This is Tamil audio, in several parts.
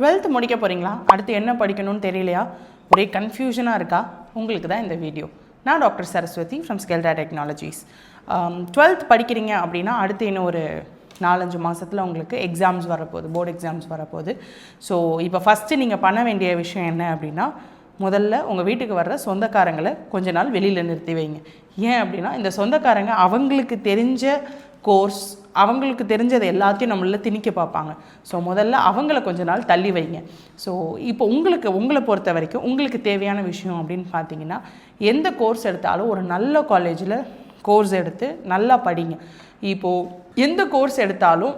டுவெல்த் முடிக்க போகிறீங்களா அடுத்து என்ன படிக்கணும்னு தெரியலையா? ஒரே கன்ஃபியூஷனாக இருக்கா? உங்களுக்கு தான் இந்த வீடியோ நான் doctor Saraswati from Skelta technologies twelfth படிக்கிறீங்க அப்படின்னா அடுத்து இன்னும் ஒரு நாலஞ்சு மாதத்தில் உங்களுக்கு எக்ஸாம்ஸ் வரப்போகுது போர்டு எக்ஸாம்ஸ் வரப்போகுது. ஸோ இப்போ ஃபஸ்ட்டு நீங்கள் பண்ண வேண்டிய விஷயம் என்ன அப்படின்னா முதல்ல உங்கள் வீட்டுக்கு வர்ற சொந்தக்காரங்களை கொஞ்ச நாள் வெளியில் நிறுத்தி வைங்க. ஏன் அப்படின்னா இந்த சொந்தக்காரங்க அவங்களுக்கு தெரிஞ்ச கோர்ஸ் அவங்களுக்கு தெரிஞ்சது எல்லாத்தையும் நம்மள திணிக்க பார்ப்பாங்க. ஸோ முதல்ல அவங்கள கொஞ்ச நாள் தள்ளி வைங்க. ஸோ இப்போ உங்களுக்கு உங்களை பொறுத்த வரைக்கும் உங்களுக்கு தேவையான விஷயம் அப்படின்னு பார்த்தீங்கன்னா எந்த கோர்ஸ் எடுத்தாலும் ஒரு நல்ல காலேஜில் கோர்ஸ் எடுத்து நல்லா படிங்க. இப்போது எந்த கோர்ஸ் எடுத்தாலும்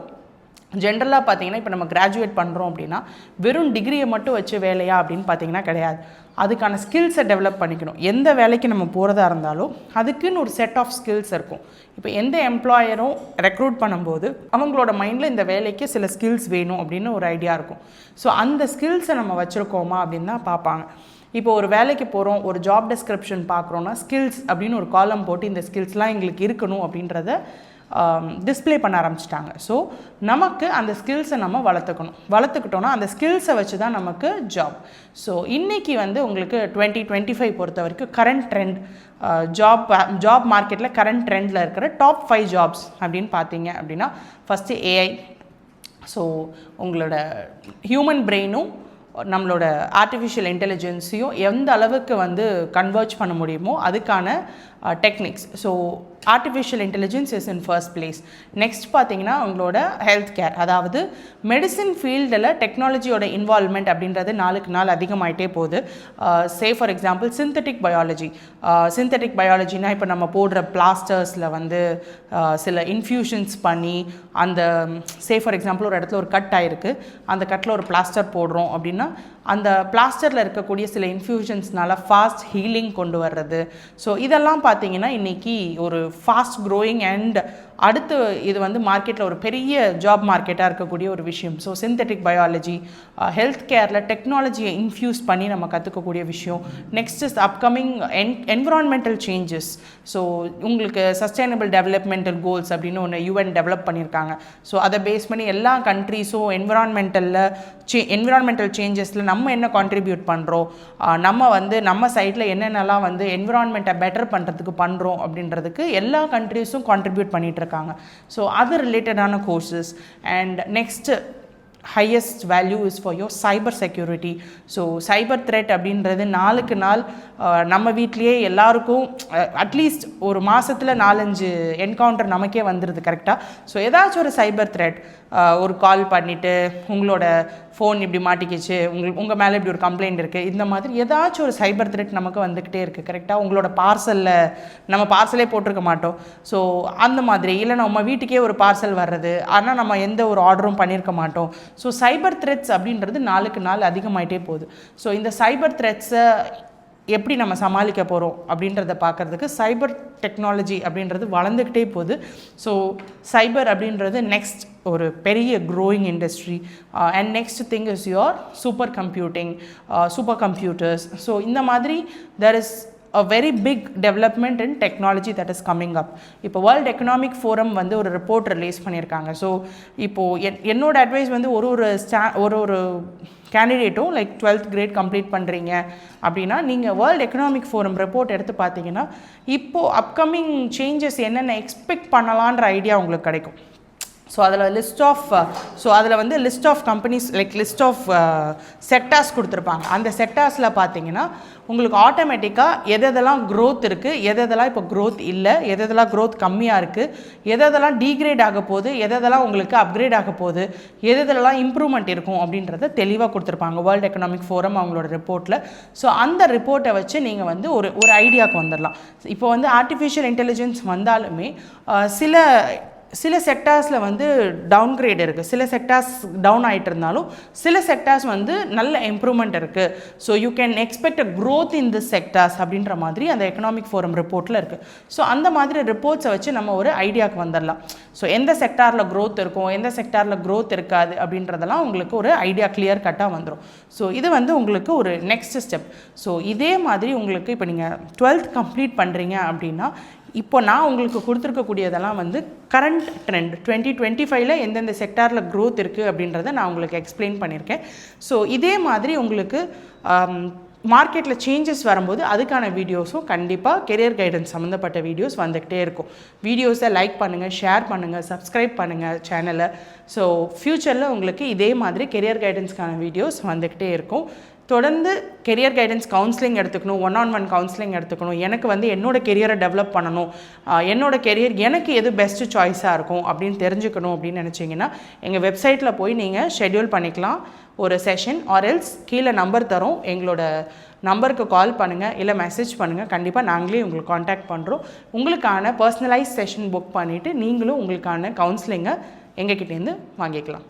ஜென்ரலாக பார்த்தீங்கன்னா இப்போ நம்ம கிராஜுவேட் பண்ணுறோம் அப்படின்னா வெறும் டிகிரியை மட்டும் வச்சு வேலையா அப்படின்னு பார்த்தீங்கன்னா கிடையாது. அதுக்கான ஸ்கில்ஸை டெவலப் பண்ணிக்கணும். எந்த வேலைக்கு நம்ம போகிறதா இருந்தாலும் அதுக்குன்னு ஒரு செட் ஆஃப் ஸ்கில்ஸ் இருக்கும். இப்போ எந்த எம்ப்ளாயரும் ரெக்ரூட் பண்ணும்போது அவங்களோட மைண்டில் இந்த வேலைக்கு சில ஸ்கில்ஸ் வேணும் அப்படின்னு ஒரு ஐடியா இருக்கும். ஸோ அந்த ஸ்கில்ஸை நம்ம வச்சுருக்கோமா அப்படின்னு தான் பார்ப்பாங்க இப்போ ஒரு வேலைக்கு போகிறோம் ஒரு ஜாப் டெஸ்கிரிப்ஷன் பார்க்குறோன்னா ஸ்கில்ஸ் அப்படின்னு ஒரு காலம் போட்டு இந்த ஸ்கில்ஸ்லாம் எங்களுக்கு இருக்கணும் அப்படின்றத Um, டிஸ்ப்ளே பண்ண ஆரம்பிச்சிட்டாங்க. ஸோ நமக்கு அந்த ஸ்கில்ஸை நம்ம வளர்த்துக்கணும். வளர்த்துக்கிட்டோன்னா அந்த ஸ்கில்ஸை வச்சு தான் நமக்கு ஜாப் ஸோ இன்றைக்கி வந்து உங்களுக்கு டுவெண்ட்டி டுவெண்ட்டி ஃபைவ் பொறுத்த வரைக்கும் கரண்ட் ட்ரெண்ட் ஜாப் ஜாப் மார்க்கெட்டில் கரண்ட் ட்ரெண்டில் இருக்கிற டாப் ஃபைவ் ஜாப்ஸ் அப்படின்னு பார்த்தீங்க அப்படின்னா ஃபஸ்ட்டு ஏஐ ஸோ உங்களோட ஹியூமன் பிரெயினும் நம்மளோட ஆர்டிஃபிஷியல் இன்டெலிஜென்ஸையும் எந்த அளவுக்கு வந்து கன்வெர்ட் பண்ண முடியுமோ அதுக்கான uh, techniques so artificial intelligence is in first place next பார்த்தீங்கன்னா உங்களோட ஹெல்த் கேர் அதாவது மெடிசின் ஃபீல்டில் டெக்னாலஜியோட இன்வால்மெண்ட் அப்படின்றது நாளுக்கு நாள் அதிகமாயிட்டே போகுது. Say for example synthetic biology synthetic பயாலஜினா இப்போ நம்ம போடுற பிளாஸ்டர்ஸில் வந்து சில இன்ஃப்யூஷன்ஸ் பண்ணி அந்த சே ஃபார் எக்ஸாம்பிள் ஒரு இடத்துல ஒரு கட் ஆயிருக்கு. அந்த கட்டில் ஒரு பிளாஸ்டர் போடுறோம் அப்படின்னா அந்த பிளாஸ்டரில் இருக்கக்கூடிய சில இன்ஃபியூஷன்ஸ்னால ஃபாஸ்ட் ஹீலிங் கொண்டு வர்றது. ஸோ இதெல்லாம் பார்த்தீங்கன்னா இன்றைக்கி ஒரு ஃபாஸ்ட் க்ரோயிங் அண்ட் அடுத்து இது வந்து மார்க்கெட்டில் ஒரு பெரிய ஜாப் மார்க்கெட்டாக இருக்கக்கூடிய ஒரு விஷயம். ஸோ சிந்தட்டிக் பயாலஜி ஹெல்த் கேரில் டெக்னாலஜியை இன்ஃப்யூஸ் பண்ணி நம்ம கற்றுக்கக்கூடிய விஷயம். Next is upcoming N environmental changes so உங்களுக்கு சஸ்டைனபிள் டெவலப்மெண்டல் கோல்ஸ் அப்படின்னு ஒன்று யூஎன் டெவலப் பண்ணியிருக்காங்க ஸோ அதை பேஸ் பண்ணி எல்லா கண்ட்ரீஸும் என்விரான்மெண்டலில் சே என்விரான்மெண்டல் சேஞ்சஸில் நம்ம என்ன கான்ட்ரிபியூட் பண்ணுறோம் uh, நம்ம வந்து நம்ம சைடில் என்னென்னலாம் வந்து என்விரான்மெண்ட்டை பெட்டர் பண்ணுறதுக்கு பண்ணுறோம் அப்படின்றதுக்கு எல்லா கண்ட்ரீஸும் கான்ட்ரிபியூட் பண்ணிகிட்டு இருக்காங்க. ஸோ அது ரிலேட்டடான courses and next highest value is for your cyber security so cyber threat அப்படின்றது நாளுக்கு நாள் நம்ம வீட்லேயே எல்லாருக்கும் அட்லீஸ்ட் ஒரு மாதத்தில் நாலஞ்சு என்கவுண்டர் நமக்கே வந்துடுது கரெக்டாக ஸோ ஏதாச்சும் ஒரு சைபர் த்ரெட் ஒரு கால் பண்ணிவிட்டு உங்களோட ஃபோன் இப்படி மாட்டிக்கிச்சு உங்கள் உங்கள் மேலே இப்படி ஒரு கம்ப்ளைண்ட் இருக்குது இந்த மாதிரி ஏதாச்சும் ஒரு சைபர் த்ரெட் நமக்கு வந்துக்கிட்டே இருக்குது கரெக்டாக உங்களோட பார்சலில் நம்ம பார்சலே போட்டிருக்க மாட்டோம். ஸோ அந்த மாதிரி இல்லை நம்ம வீட்டுக்கே ஒரு பார்சல் வர்றது ஆனால் நம்ம எந்த ஒரு ஆர்டரும் பண்ணியிருக்க மாட்டோம். ஸோ சைபர் த்ரெட்ஸ் அப்படின்றது நாளுக்கு நாள் அதிகமாயிட்டே போகுது. ஸோ இந்த சைபர் த்ரெட்ஸை எப்படி நம்ம சமாளிக்க போகிறோம் அப்படின்றத பார்க்குறதுக்கு சைபர் டெக்னாலஜி அப்படின்றது வளர்ந்துக்கிட்டே போகுது. ஸோ சைபர் அப்படின்றது நெக்ஸ்ட் ஒரு பெரிய growing industry and next thing is your super computing super computers so இந்த மாதிரி there is a very big development in technology that is coming up. இப்போ வேர்ல்ட் எக்கனாமிக் ஃபோரம் வந்து ஒரு ரிப்போர்ட் ரிலீஸ் பண்ணியிருக்காங்க. ஸோ இப்போது என் என்னோட அட்வைஸ் வந்து ஒரு ஒரு ஸ்டா ஒரு ஒரு கேண்டிடேட்டும் லைக் டுவெல்த் கிரேட் கம்ப்ளீட் பண்ணுறீங்க அப்படின்னா நீங்கள் வேர்ல்ட் எக்கனாமிக் ஃபோரம் ரிப்போர்ட் எடுத்து பார்த்தீங்கன்னா இப்போது அப்கமிங் சேஞ்சஸ் என்னென்ன எக்ஸ்பெக்ட் பண்ணலான்ற ஐடியா உங்களுக்கு கிடைக்கும். ஸோ அதில் லிஸ்ட் ஆஃப் ஸோ அதில் வந்து list of companies like list of sectors கொடுத்துருப்பாங்க. அந்த செக்டார்ஸில் பார்த்தீங்கன்னா உங்களுக்கு ஆட்டோமேட்டிக்காக எது எதெல்லாம் க்ரோத் இருக்குது எது எதெல்லாம் இப்போ க்ரோத் இல்லை எது எதெல்லாம் க்ரோத் கம்மியாக இருக்குது எது எதெல்லாம் டீக்ரேட் ஆக போகுது எது எதெல்லாம் உங்களுக்கு அப்கிரேட் ஆக போகுது எது எதெல்லாம் இம்ப்ரூவ்மெண்ட் இருக்கும் அப்படின்றத தெளிவாக கொடுத்துருப்பாங்க. வேர்ல்டு எக்கனாமிக் ஃபோரம் அவங்களோட ரிப்போர்ட்டில் ஸோ அந்த ரிப்போர்ட்டை வச்சு நீங்கள் வந்து ஒரு ஒரு ஐடியாவுக்கு வந்துடலாம் இப்போ வந்து ஆர்டிஃபிஷியல் இன்டெலிஜென்ஸ் வந்தாலுமே சில சில செக்டார்ஸில் வந்து டவுன் கிரேட் இருக்குது சில செக்டார்ஸ் டவுன் ஆகிட்டு இருந்தாலும் சில செக்டார்ஸ் வந்து நல்ல இம்ப்ரூவ்மெண்ட் இருக்குது so you can expect a growth in this sectors அப்படின்ற மாதிரி அந்த எக்கனாமிக் ஃபோரம் ரிப்போர்ட்டில் இருக்குது ஸோ அந்த மாதிரி ரிப்போர்ட்ஸை வச்சு நம்ம ஒரு ஐடியாவுக்கு வந்துடலாம். ஸோ எந்த செக்டாரில் க்ரோத் இருக்கும் எந்த செக்டாரில் க்ரோத் இருக்காது அப்படின்றதெல்லாம் உங்களுக்கு ஒரு ஐடியா கிளியர் கட்டாக வந்துடும் ஸோ இது வந்து உங்களுக்கு ஒரு நெக்ஸ்ட் ஸ்டெப் ஸோ இதே மாதிரி உங்களுக்கு இப்போ நீங்கள் டுவெல்த் கம்ப்ளீட் பண்ணுறீங்க அப்படின்னா இப்போ நான் உங்களுக்கு கொடுத்துருக்கக்கூடியதெல்லாம் வந்து கரண்ட் ட்ரெண்ட் டுவெண்ட்டி டுவெண்ட்டி ஃபைவ்ல எந்தெந்த செக்டாரில் க்ரோத் இருக்குது அப்படின்றத நான் உங்களுக்கு எக்ஸ்பிளைன் பண்ணியிருக்கேன். ஸோ இதே மாதிரி உங்களுக்கு மார்க்கெட்டில் சேஞ்சஸ் வரும்போது அதுக்கான வீடியோஸும் கண்டிப்பாக கெரியர் கைடன்ஸ் சம்மந்தப்பட்ட வீடியோஸ் வந்துக்கிட்டே இருக்கும். வீடியோஸை லைக் பண்ணுங்கள் ஷேர் பண்ணுங்கள் சப்ஸ்கிரைப் பண்ணுங்கள் சேனலை ஸோ ஃப்யூச்சரில் உங்களுக்கு இதே மாதிரி கெரியர் கைடன்ஸ்க்கான வீடியோஸ் வந்துக்கிட்டே இருக்கும். தொடர்ந்து கெரியர் கைடன்ஸ் கவுன்சிலிங் எடுத்துக்கணும் ஒன் ஆன் ஒன் கவுன்சிலிங் எடுத்துக்கணும். எனக்கு வந்து என்னோட கெரியரை டெவலப் பண்ணணும். என்னோட கெரியர் எனக்கு எது பெஸ்ட்டு சாய்ஸாக இருக்கும் அப்படின்னு தெரிஞ்சுக்கணும் அப்படின்னு நினச்சிங்கன்னா எங்கள் வெப்சைட்டில் போய் நீங்கள் ஷெட்யூல் பண்ணிக்கலாம். ஒரு செஷன் ஆர்எல்ஸ் கீழே நம்பர் தரோம். எங்களோட நம்பருக்கு கால் பண்ணுங்கள் இல்லை மெசேஜ் பண்ணுங்கள் கண்டிப்பாக நாங்களே உங்களுக்கு காண்டாக்ட் பண்ணுறோம் உங்களுக்கான பர்சனலைஸ் செஷன் புக் பண்ணிவிட்டு நீங்களும் உங்களுக்கான கவுன்சிலிங்கை எங்ககிட்டேருந்து வாங்கிக்கலாம்.